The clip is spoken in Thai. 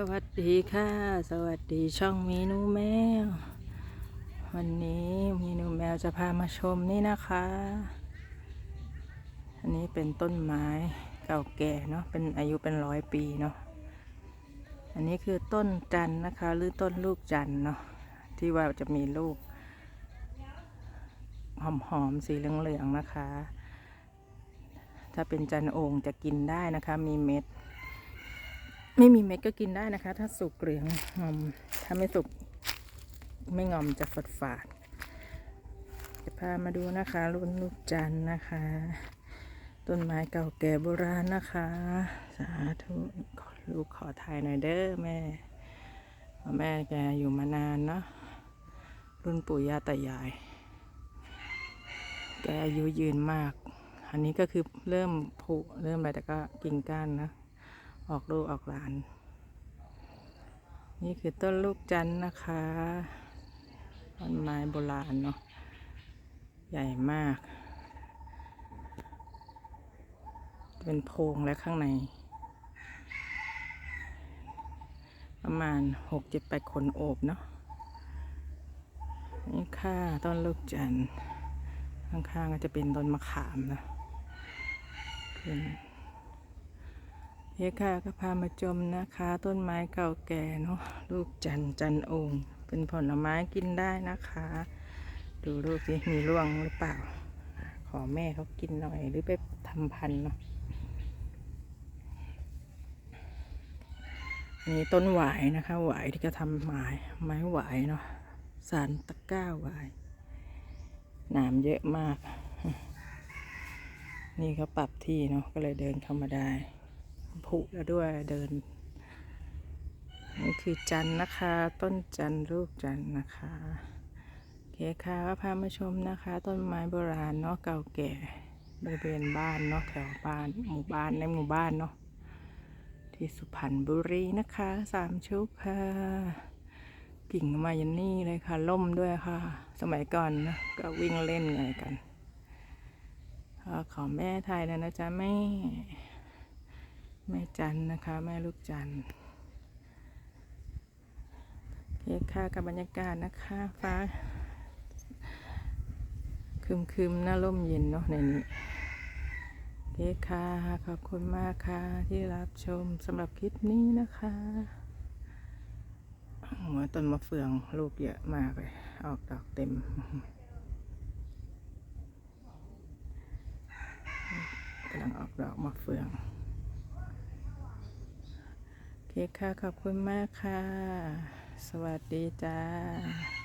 สวัสดีค่ะ สวัสดีช่องเมนูแมว วันนี้เมนูแมวจะพามาชมนี่นะคะ อันนี้เป็นต้นไม้เก่าแก่เนาะเป็นอายุเป็นร้อยปีเนาะอันนี้คือต้นจันนะคะ หรือต้นลูกจันเนาะที่ว่าจะมีลูก หอมๆสีเหลืองๆนะคะ ถ้าเป็นจันโอ่งจะกินได้นะคะ มีเม็ด ไม่มีเม็ดก็กินได้นะคะ ถ้าสุกเหลืองงอมถ้าไม่สุกไม่งอมจะฝาดฝาดจะพามาดูนะคะรุ่นลูกจันนะคะ ต้นไม้เก่าแก่โบราณนะคะ สาธุขอลูกขอถ่ายหน่อยเด้อแม่แม่แกอยู่มานานเนาะรุ่นปู่ย่าตายาย แกอายุยืนมาก อันนี้ก็คือเริ่มผุเริ่มอะไรแต่ก็กิ่งก้านนะ ออกลูกออกหลาน นี่คือต้นลูกจันทร์นะคะต้นไม้โบราณเนาะใหญ่มาก เป็นโพรงและข้างใน ประมาณหกเจ็ดแปดคนโอบเนาะนี่ค่ะ ต้นลูกจันทร์ข้างๆก็จะเป็นต้นมะขามนะเป็น เฮียค่ะก็พามาชมนะคะ ต้นไม้เก่าแก่เนาะลูกจันจันโองเป็นผลไม้กินได้นะคะ ดูลูกสิมีร่วงหรือเปล่า ขอแม่เขากินหน่อยหรือไปทำพันธุ์เนาะนี่ต้นหวายนะคะ หวายที่ก็ทำไม้ไม้หวายเนาะสารตะก้าหวายหนามเยอะมาก นี่เขาปรับที่เนาะก็เลยเดินเข้ามาได้ ผุแล้วด้วยเดินนี่คือจันนะคะ ต้นจันร์ลูกจันนะคะโอเคค่ะก็พามาชมนะคะ ต้นไม้โบราณเนาะเก่าแก่บริเวณบ้านเนาะแถวบ้านหมู่บ้านในหมู่บ้านเนาะที่สุพรรณบุรีนะคะสามชุกค่ะกิ่งมายันนี่เลยค่ะล่มด้วยค่ะ สมัยก่อนนะก็วิ่งเล่นไรกันขอแม่ไทยนะนะจ๊ะแม่ แม่จันนะคะ แม่ลูกจันโอเคค่ะกับบรรยากาศนะคะ ฟ้าคืมคืมๆหน้าร่มเย็นเนาะในนี้เคค่ะ ขอบคุณมากค่ะ ที่รับชมสำหรับคลิปนี้นะคะหัวต้นมะเฟืองลูกเยอะมากเลย ออกดอกเต็ม กำลังออกดอกมะเฟือง เคค่ะ ขอบคุณมากค่ะ สวัสดีจ้า